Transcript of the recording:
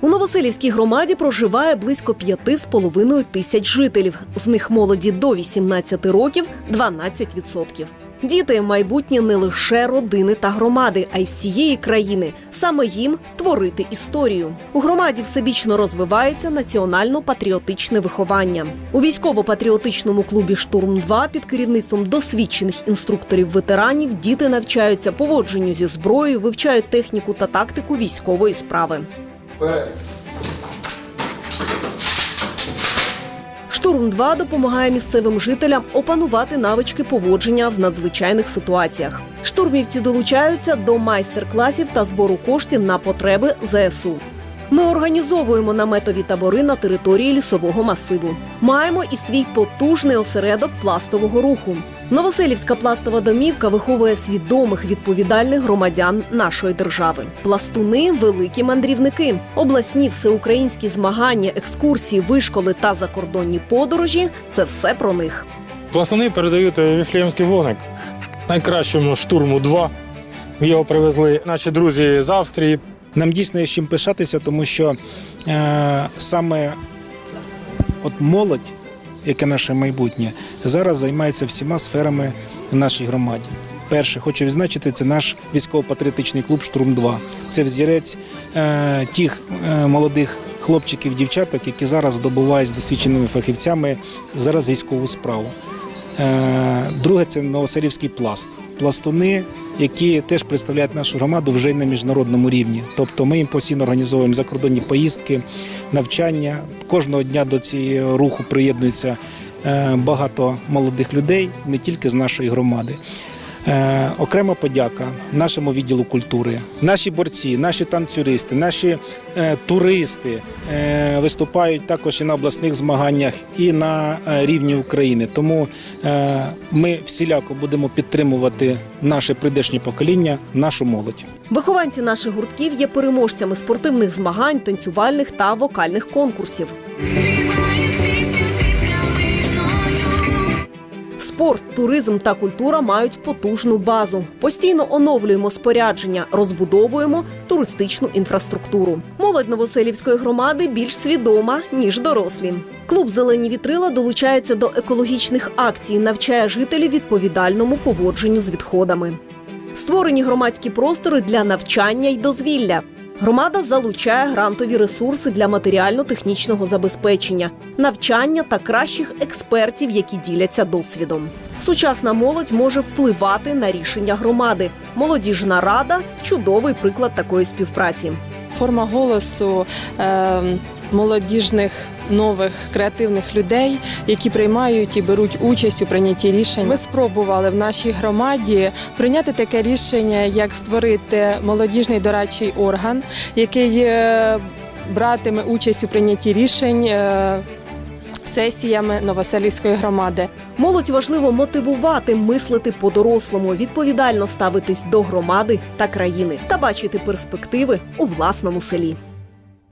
У Новоселівській громаді проживає близько 5,5 тисяч жителів. З них молоді до 18 років 12%. Діти майбутнє не лише родини та громади, а й всієї країни. Саме їм творити історію. У громаді всебічно розвивається національно-патріотичне виховання. У військово-патріотичному клубі Штурм 2 під керівництвом досвідчених інструкторів-ветеранів діти навчаються поводженню зі зброєю, вивчають техніку та тактику військової справи. Вперед. Штурм 2 допомагає місцевим жителям опанувати навички поводження в надзвичайних ситуаціях. Штурмівці долучаються до майстер-класів та збору коштів на потреби ЗСУ. Ми організовуємо наметові табори на території лісового масиву. Маємо і свій потужний осередок пластового руху. Новоселівська пластова домівка виховує свідомих відповідальних громадян нашої держави. Пластуни великі мандрівники. Обласні всеукраїнські змагання, екскурсії, вишколи та закордонні подорожі це все про них. Пластуни передають віфлеємський вогник найкращому штурму 2. Його привезли наші друзі з Австрії. Нам дійсно є з чим пишатися, тому що е, саме от молодь, яке наше майбутнє, зараз займається всіма сферами в нашій громаді. Перше, хочу відзначити, це наш військово-патріотичний клуб Штурм 2 Це взірець е, тих е, молодих хлопчиків, дівчаток, які зараз здобувають з досвідченими фахівцями зараз військову справу. Е, Друге це Новоселівський пласт. Пластуни, які теж представляють нашу громаду вже на міжнародному рівні. Тобто ми їм постійно організовуємо закордонні поїздки, навчання. Кожного дня до цього руху приєднується е, багато молодих людей, не тільки з нашої громади. Е, окрема подяка нашому відділу культури, наші борці, наші танцюристи, наші е, туристи е, виступають також і на обласних змаганнях, і на рівні України. Тому ми всіляко будемо підтримувати наше прийдешнє покоління, нашу молодь. Вихованці наших гуртків є переможцями спортивних змагань, танцювальних та вокальних конкурсів. Спорт, туризм та культура мають потужну базу. Постійно оновлюємо спорядження, розбудовуємо туристичну інфраструктуру. Молодь Новоселівської громади більш свідома ніж дорослі. Клуб Зелені вітрила долучається до екологічних акцій, навчає жителів відповідальному поводженню з відходами. Створені громадські простори для навчання й дозвілля. Громада залучає грантові ресурси для матеріально-технічного забезпечення, навчання та кращих експертів, які діляться досвідом. Сучасна молодь може впливати на рішення громади. Молодіжна рада чудовий приклад такої співпраці. Форма голосу е, молодіжних нових креативних людей, які приймають і беруть участь у прийнятті рішень. Ми спробували в нашій громаді прийняти таке рішення, як створити молодіжний дорадчий орган, який е, братиме участь у прийнятті рішень. е, Сесіями Новоселівської громади Молодь важливо мотивувати мислити по-дорослому, відповідально ставитись до громади та країни та бачити перспективи у власному селі.